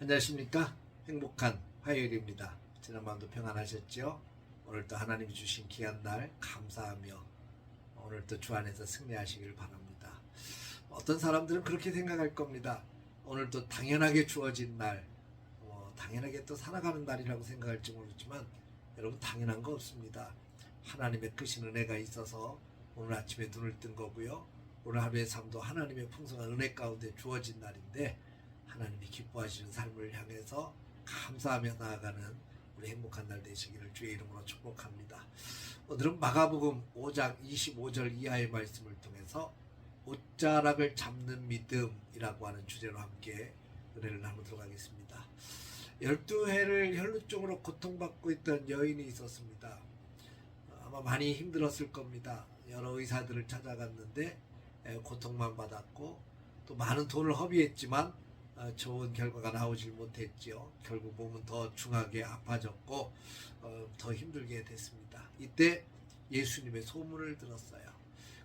안녕하십니까? 행복한 화요일입니다. 지난 밤도 평안하셨죠? 오늘도 하나님이 주신 귀한 날 감사하며 오늘도 주 안에서 승리하시길 바랍니다. 어떤 사람들은 그렇게 생각할 겁니다. 오늘도 당연하게 주어진 날 어, 당연하게 또 살아가는 날이라고 생각할지 모르지만 여러분 당연한 거 없습니다 하나님의 크신 은혜가 있어서 오늘 아침에 눈을 뜬 거고요 오늘 하루의 삶도 하나님의 풍성한 은혜 가운데 주어진 날인데 하나님이 기뻐하시는 삶을 향해서 감사하며 나아가는 우리 행복한 날 되시기를 주의 이름으로 축복합니다. 오늘은 마가복음 5장 25절 이하의 말씀을 통해서 옷자락을 잡는 믿음이라고 하는 주제로 함께 은혜를 나누도록 하겠습니다. 12해를 혈루증으로 고통받고 있던 여인이 있었습니다. 아마 많이 힘들었을 겁니다. 여러 의사들을 찾아갔는데 에, 고통만 받았고 또 많은 돈을 허비했지만 어, 좋은 결과가 나오질 못했지요. 결국 몸은 더 중하게 아파졌고 어, 더 힘들게 됐습니다. 이때 예수님의 소문을 들었어요.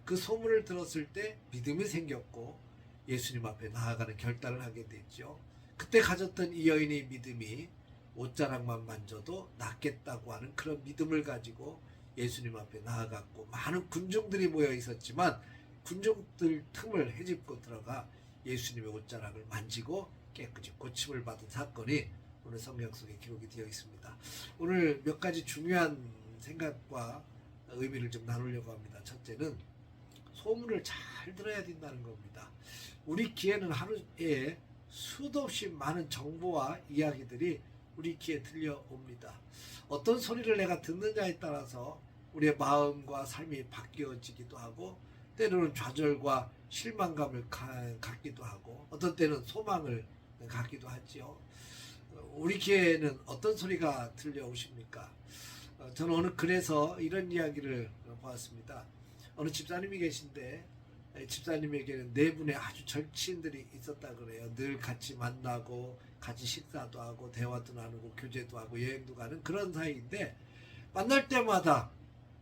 그 소문을 들었을 때 믿음이 생겼고 예수님 앞에 나아가는 결단을 하게 됐죠. 그때 가졌던 이 여인의 믿음이 옷자락만 만져도 낫겠다고 하는 그런 믿음을 가지고 예수님 앞에 나아갔고 많은 군중들이 모여 있었지만 군중들 틈을 헤집고 들어가 예수님의 옷자락을 만지고 깨끗이 고침을 받은 사건이 오늘 성경 속에 기록이 되어 있습니다. 오늘 몇 가지 중요한 생각과 의미를 좀 나누려고 합니다. 첫째는 소문을 잘 들어야 된다는 겁니다. 우리 귀에는 하루에 수도 없이 많은 정보와 이야기들이 우리 귀에 들려옵니다. 어떤 소리를 내가 듣느냐에 따라서 우리의 마음과 삶이 바뀌어지기도 하고 때로는 좌절과 실망감을 가- 갖기도 하고 어떤 때는 소망을 갖기도 하지요. 우리 귀에는 어떤 소리가 들려오십니까? 어, 저는 오늘 그래서 이런 이야기를 보았습니다. 어느 집사님이 계신데 에, 집사님에게는 네 분의 아주 절친들이 있었다 그래요. 늘 같이 만나고 같이 식사도 하고 대화도 나누고 교제도 하고 여행도 가는 그런 사이인데 만날 때마다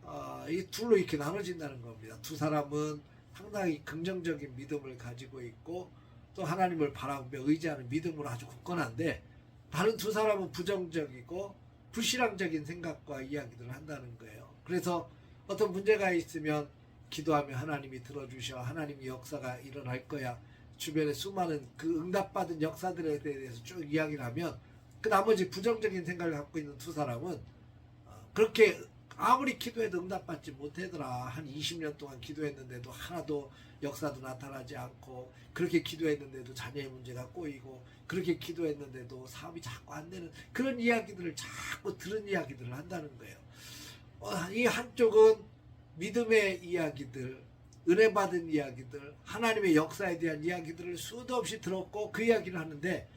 어, 이 둘로 이렇게 나눠진다는 겁니다. 두 사람은 상당히 긍정적인 믿음을 가지고 있고 또 하나님을 바라며 의지하는 믿음으로 아주 굳건한데 다른 두 사람은 부정적이고 불신앙적인 생각과 이야기들을 한다는 거예요. 그래서 어떤 문제가 있으면 기도하며 하나님이 들어주셔 하나님의 역사가 일어날 거야 주변에 수많은 그 응답받은 역사들에 대해서 쭉 이야기를 하면 그 나머지 부정적인 생각을 갖고 있는 두 사람은 어, 그렇게 아무리 기도해도 응답받지 못하더라. 한 20년 동안 기도했는데도 하나도 역사도 나타나지 않고 그렇게 기도했는데도 자녀의 문제가 꼬이고 그렇게 기도했는데도 사업이 자꾸 안 되는 그런 이야기들을 자꾸 들은 이야기들을 한다는 거예요. 어, 이 한쪽은 믿음의 이야기들, 은혜 받은 이야기들, 하나님의 역사에 대한 이야기들을 수도 없이 들었고 그 이야기를 하는데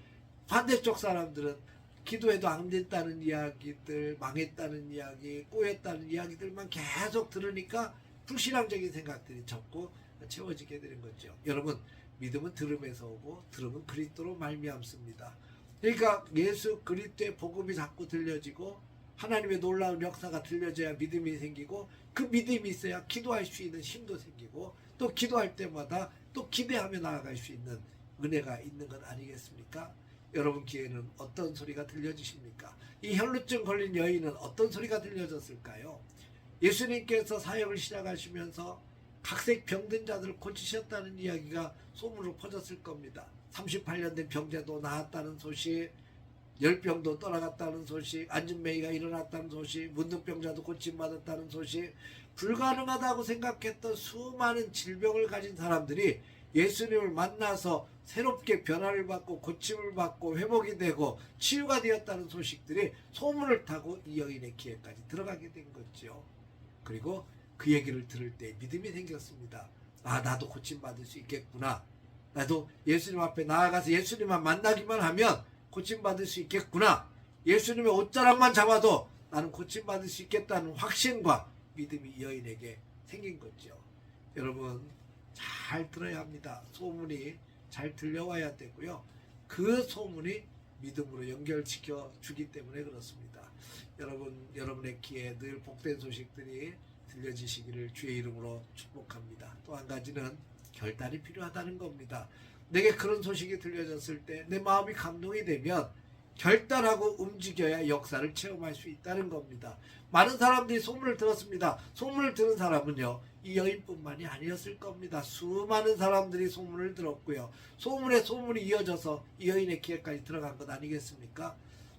반대쪽 사람들은 기도해도 안 됐다는 이야기들, 망했다는 이야기, 꼬였다는 이야기들만 계속 들으니까 불신앙적인 생각들이 적고 채워지게 되는 거죠. 여러분, 믿음은 들음에서 오고 들음은 그리스도로 말미암습니다. 그러니까 예수 그리스도의 복음이 자꾸 들려지고 하나님의 놀라운 역사가 들려져야 믿음이 생기고 그 믿음이 있어야 기도할 수 있는 힘도 생기고 또 기도할 때마다 또 기대하며 나아갈 수 있는 은혜가 있는 것 아니겠습니까? 여러분 귀에는 어떤 소리가 들려지십니까? 이 혈루증 걸린 여인은 어떤 소리가 들려졌을까요? 예수님께서 사역을 시작하시면서 각색 병든 자들을 고치셨다는 이야기가 소문으로 퍼졌을 겁니다. 38년 된 병자도 나았다는 소식, 열병도 떠나갔다는 소식, 안진매이가 일어났다는 소식, 문둥병자도 고침받았다는 소식, 불가능하다고 생각했던 수많은 질병을 가진 사람들이 예수님을 만나서 새롭게 변화를 받고 고침을 받고 회복이 되고 치유가 되었다는 소식들이 소문을 타고 이 여인의 귀에까지 들어가게 된 거죠. 그리고 그 얘기를 들을 때 믿음이 생겼습니다. 아, 나도 고침받을 수 있겠구나. 나도 예수님 앞에 나아가서 예수님만 만나기만 하면 고침받을 수 있겠구나. 예수님의 옷자락만 잡아도 나는 고침받을 수 있겠다는 확신과 믿음이 이 여인에게 생긴 거죠. 여러분, 잘 들어야 합니다. 소문이 잘 들려와야 되고요. 그 소문이 믿음으로 연결시켜 주기 때문에 그렇습니다. 여러분, 여러분의 귀에 늘 복된 소식들이 들려지시기를 주의 이름으로 축복합니다. 또 한 가지는 결단이 필요하다는 겁니다. 내게 그런 소식이 들려졌을 때 내 마음이 감동이 되면 결단하고 움직여야 역사를 체험할 수 있다는 겁니다. 많은 사람들이 소문을 들었습니다. 소문을 들은 사람은요, 이 여인뿐만이 아니었을 겁니다. 수많은 사람들이 소문을 들었고요. 소문에 소문이 이어져서 이 여인의 기회까지 들어간 것 아니겠습니까?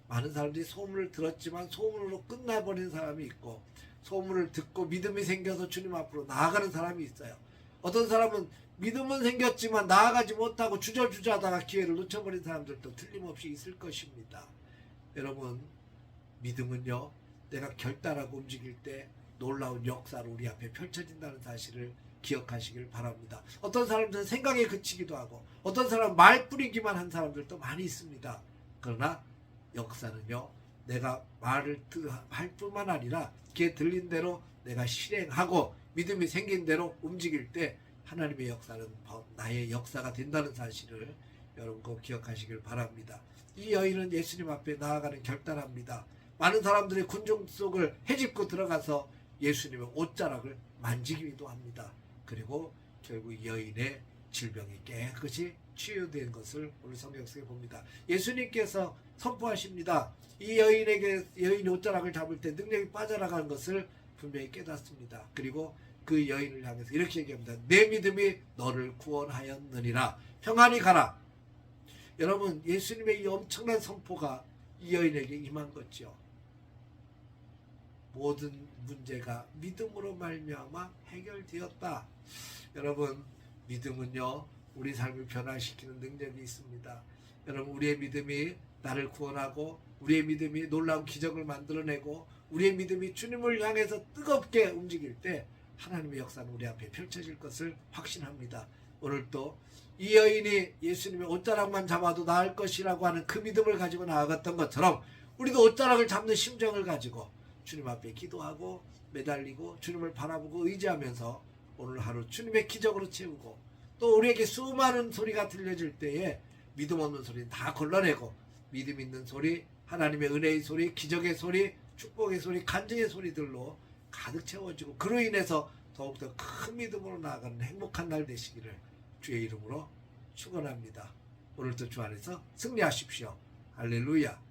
많은 사람들이 소문을 들었지만 소문으로 끝나버린 사람이 있고, 소문을 듣고 믿음이 생겨서 주님 앞으로 나아가는 사람이 있어요. 어떤 사람은 믿음은 생겼지만 나아가지 못하고 주저주저하다가 기회를 놓쳐버린 사람들도 틀림없이 있을 것입니다. 여러분 믿음은요 내가 결단하고 움직일 때 놀라운 역사로 우리 앞에 펼쳐진다는 사실을 기억하시길 바랍니다. 어떤 사람들은 생각에 그치기도 하고 어떤 사람은 말 뿌리기만 한 사람들도 많이 있습니다. 그러나 역사는요 내가 말을 드- 할 뿐만 아니라 귀에 들린 대로 내가 실행하고 믿음이 생긴 대로 움직일 때 하나님의 역사는 더 나의 역사가 된다는 사실을 여러분 꼭 기억하시길 바랍니다. 이 여인은 예수님 앞에 나아가는 결단합니다. 많은 사람들이 군중 속을 헤집고 들어가서 예수님의 옷자락을 만지기도 합니다. 그리고 결국 이 여인의 질병이 깨끗이 치유된 것을 오늘 성경 속에 봅니다. 예수님께서 선포하십니다. 이 여인에게 여인의 옷자락을 잡을 때 능력이 빠져나가는 것을 분명히 깨닫습니다. 그리고 그 여인을 향해서 이렇게 얘기합니다. 내 믿음이 너를 구원하였느니라. 평안히 가라. 여러분 예수님의 이 엄청난 선포가 이 여인에게 임한 거죠. 모든 문제가 믿음으로 말미암아 해결되었다. 여러분 믿음은요 우리 삶을 변화시키는 능력이 있습니다. 여러분 우리의 믿음이 나를 구원하고 우리의 믿음이 놀라운 기적을 만들어내고 우리의 믿음이 주님을 향해서 뜨겁게 움직일 때 하나님의 역사는 우리 앞에 펼쳐질 것을 확신합니다. 오늘 또 이 여인이 예수님의 옷자락만 잡아도 나을 것이라고 하는 그 믿음을 가지고 나아갔던 것처럼 우리도 옷자락을 잡는 심정을 가지고 주님 앞에 기도하고 매달리고 주님을 바라보고 의지하면서 오늘 하루 주님의 기적으로 채우고 또 우리에게 수많은 소리가 들려질 때에 믿음 없는 소리는 다 걸러내고 믿음 있는 소리 하나님의 은혜의 소리 기적의 소리 축복의 소리 간증의 소리들로 가득 채워지고 그로 인해서 더욱더 큰 믿음으로 나아가는 행복한 날 되시기를 주의 이름으로 축원합니다. 오늘도 주 안에서 승리하십시오. 할렐루야.